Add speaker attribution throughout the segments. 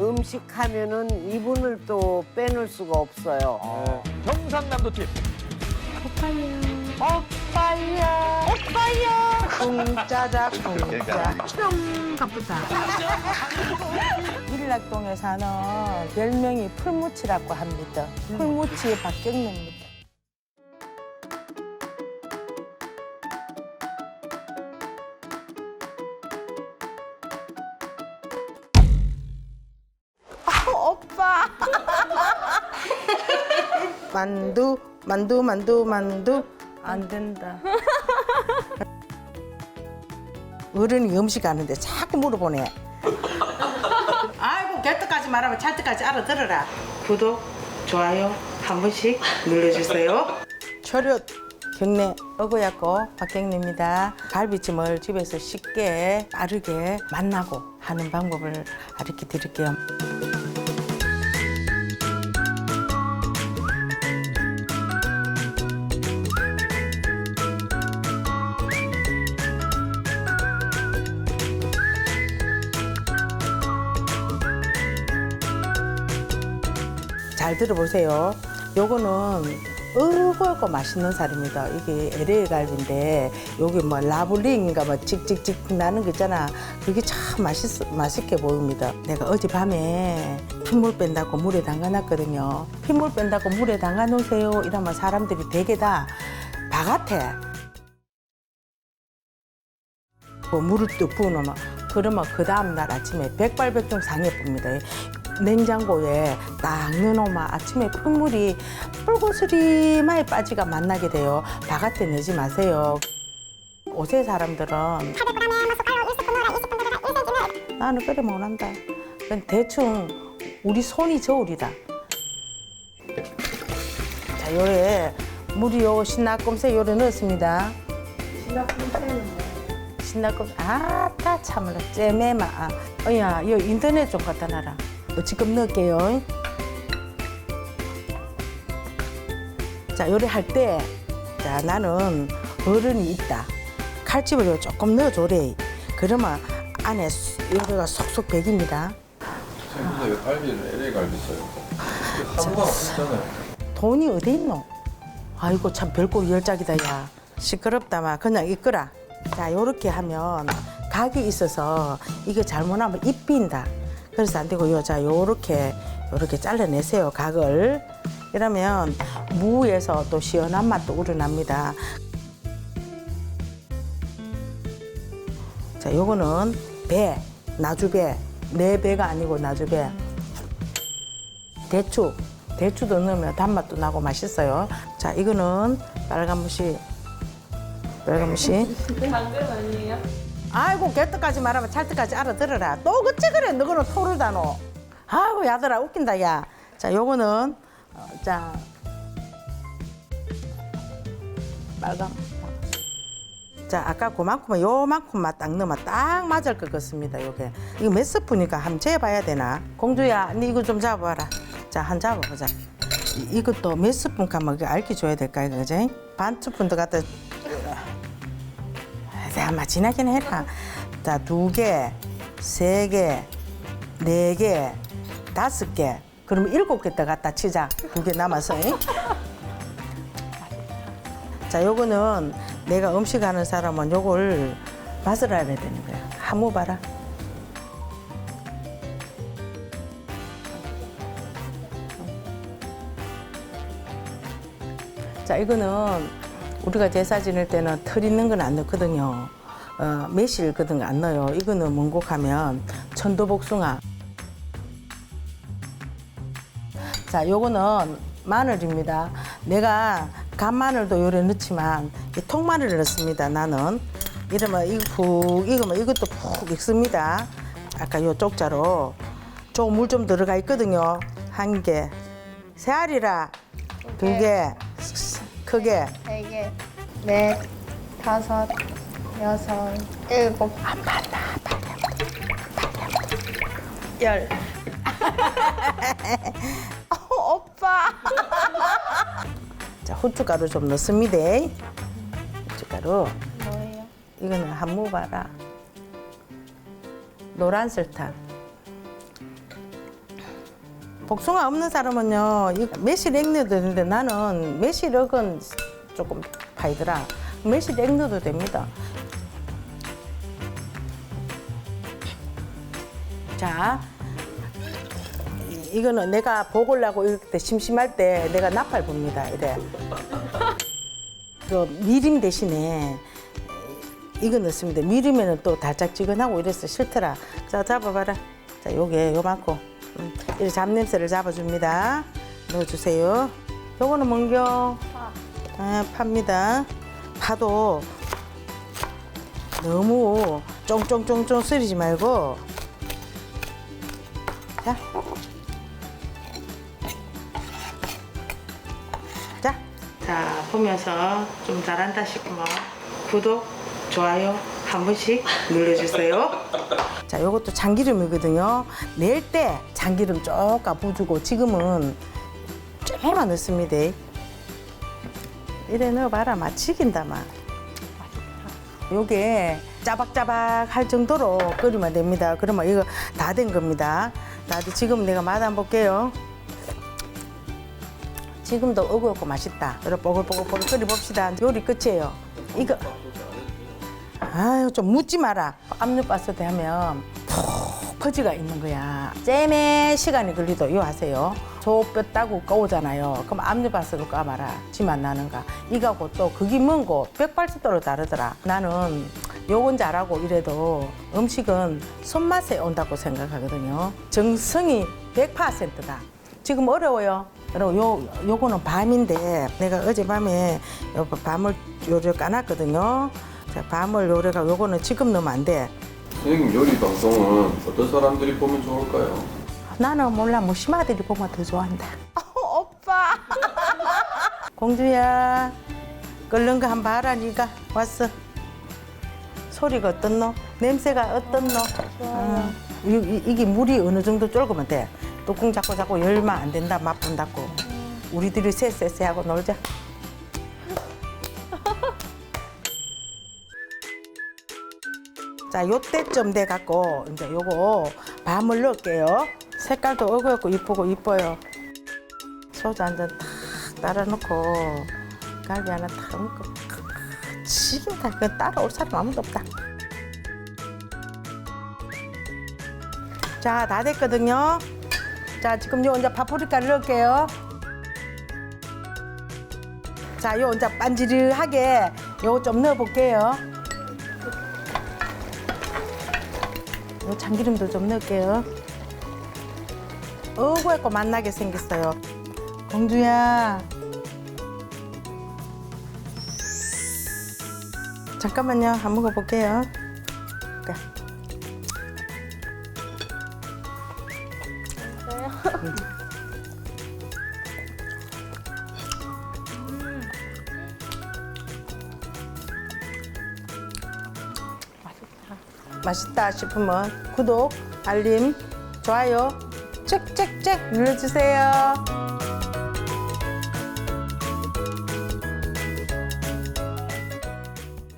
Speaker 1: 음식 하면은 이분을 또 빼놓을 수가 없어요.
Speaker 2: 네. 경상남도 팀.
Speaker 3: 쿵짜자 쿵짜
Speaker 4: 바쁘다.
Speaker 3: 일락동에 사는 별명이 풀무치라고 합니다. 풀무치 박경래입니다. 만두, 만두, 만두, 만두. 안 된다. 어른이 음식 하는데 자꾸 물어보네. 아이고 개떡까지 말하면 찰떡까지 알아들어라. 구독, 좋아요 한 번씩 눌러주세요. 초렷 경례 어고야고 박경래입니다. 갈비찜을 집에서 쉽게 빠르게 만나고 하는 방법을 가르쳐 드릴게요. 잘 들어보세요. 요거는 어고고 맛있는 살입니다. 이게 LA 갈비인데 여기 뭐 라블링인가 뭐 찍찍찍 나는 거 있잖아. 그게 참 맛있 맛있게 보입니다. 내가 어젯밤에 핏물 뺀다고 물에 담가놨거든요. 핏물 뺀다고 물에 담가놓으세요. 이러면 사람들이 되게 다 바깥에 뭐 물을 뚝 부어놓으면 그러면 그 다음날 아침에 백발백중 상해 봅니다. 냉장고에 딱 넣어놓으면 아침에 핏물이 뿔고스리 많이 빠지가 만나게 돼요. 바깥에 내지 마세요. 옷의 사람들은 나는 끓여. 그건 대충 우리 손이 저울이다. 자, 요래 물이 요 신나꼼새 요래 넣었습니다. 신나꼼 아따 참을라 째매마 아, 어야 이 인터넷 좀 갖다 놔라 어, 지금 넣을게요. 자 요리 할 때 자 나는 어른이 있다. 칼집을 요 조금 넣어줘래. 그러면 안에 수- 요리가 속속 배깁니다.
Speaker 5: 생각보다 왜 갈비를 LA 갈비 써요? 한번 없잖아요.
Speaker 3: 돈이 어디 있노? 아이고 참 별꼴 열짝이다 야. 시끄럽다 마. 그냥 이끌어. 자 요렇게 하면 각이 있어서 이거 잘못하면 입 빈다 그래서 안 되고요 자 요렇게 요렇게 잘라내세요 각을 이러면 무에서 또 시원한 맛도 우러납니다 자 요거는 배 나주배 내 배가 아니고 나주배 대추 대추도 넣으면 단맛도 나고 맛있어요. 자 이거는 빨간 무시 빨간 무시. 당근 아니에요? 아이고 개떡까지 말하면 찰떡까지 알아들어라. 또 그째 그래 너거는 토를 다노. 아이고 야들아 웃긴다 야. 자 요거는 어, 자 빨간. 자 아까 그만큼만 요만큼만 딱 넣으면 딱 맞을 것 같습니다 요게 이거 몇 스푼이니까 한번 재봐야 되나 공주야 니 이거 좀 잡아봐라 자 한 잡아보자 이- 이것도 몇 스푼 가면 알게 줘야 될까 이거 그지 반 스푼 더 갖다 자 아마 지나긴 해라 자 두 개 세 개 네 개 다섯 개 그러면 일곱 개 더 갖다 치자 두 개 남아서 잉? 자, 요거는 내가 음식하는 사람은 요걸 맛을 알아야 되는 거야. 한번 봐라. 자, 이거는 우리가 제사 지낼 때는 털 있는 건 안 넣거든요. 어, 매실 같은 거 안 넣어요. 이거는 뭔곡하면 천도복숭아. 자, 요거는 마늘입니다. 내가 간마늘도 요래 넣지만 이 통마늘을 넣습니다. 나는 이러면 이거 푹 익으면 이것도 푹 익습니다. 아까 요 쪽자로 조금 물 좀 들어가 있거든요. 한 개, 세 알이라 두 개, 크게
Speaker 6: 세 개, 넷, 다섯, 여섯, 일곱. 안 봤다, 열. 오빠.
Speaker 3: 자 후춧가루 좀 넣습니다. 후춧가루
Speaker 6: 뭐예요?
Speaker 3: 이거는 한무 봐라. 노란 설탕. 복숭아 없는 사람은요 이 매실 액 넣어도 되는데 나는 매실 액은 조금 매실 액 넣어도 됩니다 자 이- 이거는 내가 보골라고 이렇게 심심할 때 내가 나팔 붑니다 이래 그 미림 대신에 이거 넣습니다. 미리면은 또 달짝지근하고 이래서 싫더라. 자, 잡아봐라. 자, 요게 요만큼. 음, 이렇게 잡냄새를 잡아줍니다. 넣어주세요. 요거는 뭔겨? 아, 팝니다. 파도 너무 쫑쫑쫑쫑 쓰리지 말고. 자. 자. 자, 보면서 좀 잘한다 싶으면 구독, 좋아요 한 번씩 눌러주세요. 자, 요것도 참기름이거든요. 낼 때 참기름 쪼까 부주고 지금은 조금만 넣습니다. 이래 넣어봐라, 맛지긴다, 맛. 요게 짜박짜박 할 정도로 끓이면 됩니다. 그러면 이거 다 된 겁니다. 나도 지금 내가 맛 한번 볼게요. 지금도 어구없고 맛있다. 여러분 뽀글뽀글뽀글 끓여봅시다. 요리 끝이에요. 이거 아유 좀 묻지 마라. 압력밥솥에 하면 푹 퍼지가 있는 거야. 잼에 시간이 걸리도 요 하세요. 조뼈 따고 꺼오잖아요. 그럼 압력밥솥을 까마라. 지만 나는가. 이거하고 또 그게 뭔고 180도로 다르더라. 나는 요건 잘하고 이래도 음식은 손맛에 온다고 생각하거든요. 정성이 100%다. 지금 어려워요. 여러분 요 요거는 밤인데 내가 어젯밤에 요 밤을 요래 까놨거든요. 자, 밤을 요래가 요거는 지금 넣으면 안 돼.
Speaker 5: 선생님 요리 방송은 어떤 사람들이 보면 좋을까요?
Speaker 3: 나는 몰라 무심아들이 보면 더 좋아한다.
Speaker 6: 어, 오빠.
Speaker 3: 공주야 끓는 거 한 번 봐라 니가 왔어. 소리가 어떻노? 냄새가 어떻노? 어, 이, 이- 이게 물이 어느 정도 쫄으면 돼. 뚜껑 잡고 잡고 열면 안 된다. 맛 본다고. 우리들이 쎄쎄쎄 하고 놀자. 자, 요때쯤 돼 갖고 이제 요거 밤을 넣을게요. 색깔도 어그였고 이쁘고 이뻐요. 소주 한 잔 탁 따라 놓고 갈비 하나 탁 먹고 지긴다. 그 따라올 사람 아무도 없다. 자, 다 됐거든요. 자, 지금 요 이제 파프리카를 넣을게요. 자, 요 이제 반지르하게 요거 좀 넣어볼게요. 요 참기름도 좀 넣을게요. 어구했고 맛나게 생겼어요. 공주야. 잠깐만요. 한번 먹어볼게요. 그래. 맛있다 싶으면 구독, 알림, 좋아요 짹짹짹 눌러주세요.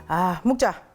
Speaker 3: 아, 먹자.